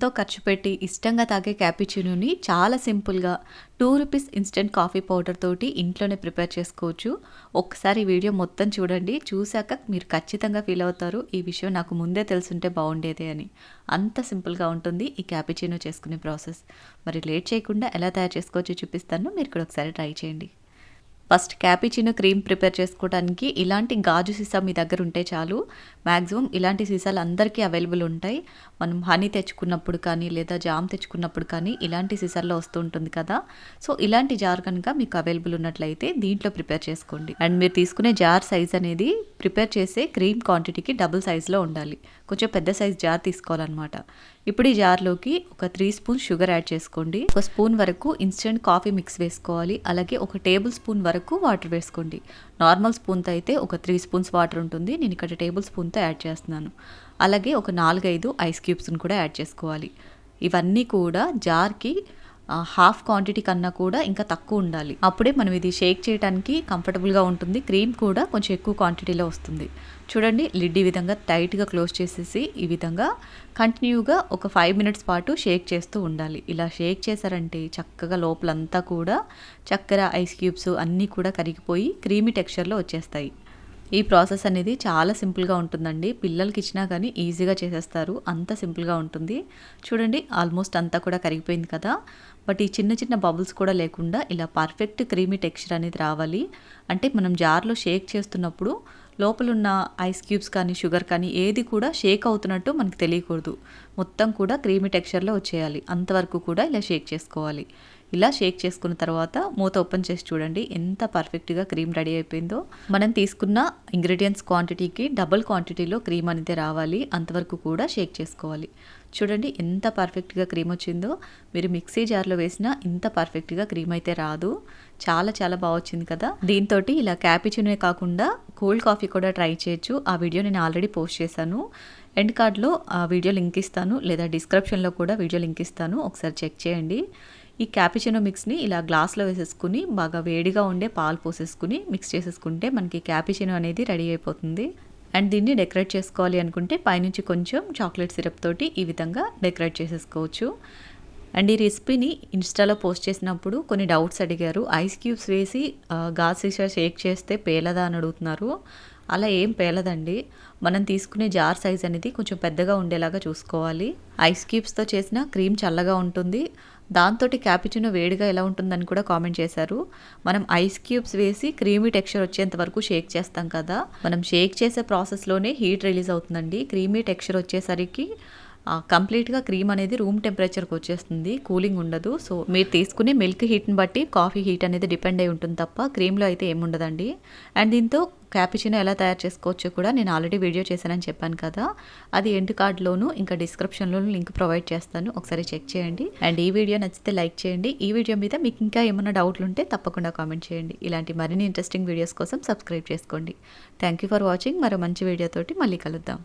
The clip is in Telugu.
ఎంతో ఖర్చు పెట్టి ఇష్టంగా తాగే క్యాపిచినోని చాలా సింపుల్గా two rupees instant coffee powder తోటి ఇంట్లోనే ప్రిపేర్ చేసుకోవచ్చు. ఒక్కసారి వీడియో మొత్తం చూడండి. చూశాక మీరు ఖచ్చితంగా ఫీల్ అవుతారు. ఈ విషయం నాకు ముందే తెలుసుంటే బాగుండేది అని. అంత సింపుల్గా ఉంటుంది ఈ క్యాపిచినో చేసుకునే ప్రాసెస్. మరి లేట్ చేయకుండా ఎలా తయారు చేసుకోవచ్చో చూపిస్తాను. మీరు కూడా ఒకసారి ట్రై చేయండి. ఫస్ట్ క్యాపిచినో క్రీమ్ ప్రిపేర్ చేసుకోవడానికి ఇలాంటి గాజు సీసా మీ దగ్గర ఉంటే చాలు. మ్యాక్సిమం ఇలాంటి సీసాలు అందరికీ అవైలబుల్ ఉంటాయి. మనం హనీ తెచ్చుకున్నప్పుడు కానీ లేదా జామ్ తెచ్చుకున్నప్పుడు కానీ ఇలాంటి సీసాల్లో వస్తూ ఉంటుంది కదా. సో ఇలాంటి జార్ కనుక మీకు అవైలబుల్ ఉన్నట్లయితే దీంట్లో ప్రిపేర్ చేసుకోండి. అండ్ మీరు తీసుకునే జార్ సైజ్ అనేది ప్రిపేర్ చేసే క్రీమ్ క్వాంటిటీకి డబుల్ సైజ్లో ఉండాలి. కొంచెం పెద్ద సైజ్ జార్ తీసుకోవాలన్నమాట. ఇప్పుడు ఈ జార్లోకి ఒక త్రీ స్పూన్ షుగర్ యాడ్ చేసుకోండి. ఒక స్పూన్ వరకు ఇన్స్టెంట్ కాఫీ మిక్స్ వేసుకోవాలి. అలాగే ఒక టేబుల్ స్పూన్ వరకు వాటర్ వేసుకోండి. నార్మల్ స్పూన్తో అయితే ఒక త్రీ స్పూన్స్ వాటర్ ఉంటుంది. నేను ఇక్కడ టేబుల్ స్పూన్తో యాడ్ చేస్తున్నాను. అలాగే ఒక నాలుగైదు ఐస్ క్యూబ్స్ని కూడా యాడ్ చేసుకోవాలి. ఇవన్నీ కూడా జార్కి హాఫ్ క్వాంటిటీ కన్నా కూడా ఇంకా తక్కువ ఉండాలి. అప్పుడే మనం ఇది షేక్ చేయడానికి కంఫర్టబుల్గా ఉంటుంది. క్రీమ్ కూడా కొంచెం ఎక్కువ క్వాంటిటీలో వస్తుంది. చూడండి లిడ్ ఈ విధంగా టైట్గా క్లోజ్ చేసేసి ఈ విధంగా కంటిన్యూగా ఒక ఫైవ్ మినిట్స్ పాటు షేక్ చేస్తూ ఉండాలి. ఇలా షేక్ చేశారంటే చక్కగా లోపలంతా కూడా చక్కెర ఐస్ క్యూబ్స్ అన్నీ కూడా కరిగిపోయి క్రీమీ టెక్స్చర్లో వచ్చేస్తాయి. ఈ ప్రాసెస్ అనేది చాలా సింపుల్గా ఉంటుందండి. పిల్లలకి ఇచ్చినా కానీ ఈజీగా చేసేస్తారు. అంత సింపుల్గా ఉంటుంది. చూడండి ఆల్మోస్ట్ అంతా కూడా కరిగిపోయింది కదా. బట్ ఈ చిన్న చిన్న బబుల్స్ కూడా లేకుండా ఇలా పర్ఫెక్ట్ క్రీమీ టెక్స్చర్ అనేది రావాలి. అంటే మనం జార్లో షేక్ చేస్తున్నప్పుడు లోపల ఉన్న ఐస్ క్యూబ్స్ కానీ షుగర్ కానీ ఏది కూడా షేక్ అవుతున్నట్టు మనకు తెలియకూడదు. మొత్తం కూడా క్రీమీ టెక్స్చర్లో వచ్చేయాలి. అంతవరకు కూడా ఇలా షేక్ చేసుకోవాలి. ఇలా షేక్ చేసుకున్న తర్వాత మూత ఓపెన్ చేసి చూడండి ఎంత పర్ఫెక్ట్గా క్రీమ్ రెడీ అయిపోయిందో. మనం తీసుకున్న ఇంగ్రీడియంట్స్ క్వాంటిటీకి డబుల్ క్వాంటిటీలో క్రీమ్ అనేది రావాలి అంతవరకు కూడా షేక్ చేసుకోవాలి. చూడండి ఎంత పర్ఫెక్ట్గా క్రీమ్ వచ్చిందో. మీరు మిక్సీ జార్లో వేసినా ఇంత పర్ఫెక్ట్గా క్రీమ్ అయితే రాదు. చాలా చాలా బాగా వచ్చింది కదా. దీంతో ఇలా క్యాపిచినే కాకుండా కోల్డ్ కాఫీ కూడా ట్రై చేయొచ్చు. ఆ వీడియో నేను ఆల్రెడీ పోస్ట్ చేశాను. ఎండ్ కార్డ్లో ఆ వీడియో లింక్ ఇస్తాను లేదా డిస్క్రిప్షన్లో కూడా వీడియో లింక్ ఇస్తాను. ఒకసారి చెక్ చేయండి. ఈ క్యాపిచినో మిక్స్ని ఇలా గ్లాస్లో వేసేసుకుని బాగా వేడిగా ఉండే పాలు పోసేసుకుని మిక్స్ చేసేసుకుంటే మనకి క్యాపిచినో అనేది రెడీ అయిపోతుంది. అండ్ దీన్ని డెకరేట్ చేసుకోవాలి అనుకుంటే పైనుంచి కొంచెం చాక్లెట్ సిరప్ తోటి ఈ విధంగా డెకరేట్ చేసేసుకోవచ్చు. అండ్ ఈ రెసిపీని ఇన్స్టాలో పోస్ట్ చేసినప్పుడు కొన్ని డౌట్స్ అడిగారు. ఐస్ క్యూబ్స్ వేసి గాజ్ సీసా షేక్ చేస్తే పేలదా అని అడుగుతున్నారు. అలా ఏం పేలదండి. మనం తీసుకునే జార్ సైజ్ అనేది కొంచెం పెద్దగా ఉండేలాగా చూసుకోవాలి. ఐస్ క్యూబ్స్తో చేసిన క్రీమ్ చల్లగా ఉంటుంది. దాంతో క్యాపిచినో వేడిగా ఎలా ఉంటుందని కూడా కామెంట్ చేశారు. మనం ఐస్ క్యూబ్స్ వేసి క్రీమీ టెక్స్చర్ వచ్చేంత వరకు షేక్ చేస్తాం కదా. మనం షేక్ చేసే ప్రాసెస్లోనే హీట్ రిలీజ్ అవుతుందండి. క్రీమీ టెక్స్చర్ వచ్చేసరికి కంప్లీట్గా క్రీమ్ అనేది రూమ్ టెంపరేచర్కి వచ్చేస్తుంది. కూలింగ్ ఉండదు. సో మీరు తీసుకునే మిల్క్ హీట్ని బట్టి కాఫీ హీట్ అనేది డిపెండ్ అయి ఉంటుంది తప్ప క్రీమ్లో అయితే ఏముండదండి. అండ్ దీంతో క్యాపిచినో ఎలా తయారు చేసుకోవచ్చో కూడా నేను ఆల్రెడీ వీడియో చేశానని చెప్పాను కదా. అది ఎండ్ కార్డ్లోను ఇంకా డిస్క్రిప్షన్లోను లింక్ ప్రొవైడ్ చేస్తాను. ఒకసారి చెక్ చేయండి. అండ్ ఈ వీడియో నచ్చితే లైక్ చేయండి. ఈ వీడియో మీద మీకు ఇంకా ఏమైనా డౌట్లు ఉంటే తప్పకుండా కామెంట్ చేయండి. ఇలాంటి మరిన్ని ఇంట్రెస్టింగ్ వీడియోస్ కోసం సబ్స్క్రైబ్ చేసుకోండి. Thank you for watching. మరో మంచి వీడియోతోటి మళ్ళీ కలుద్దాం.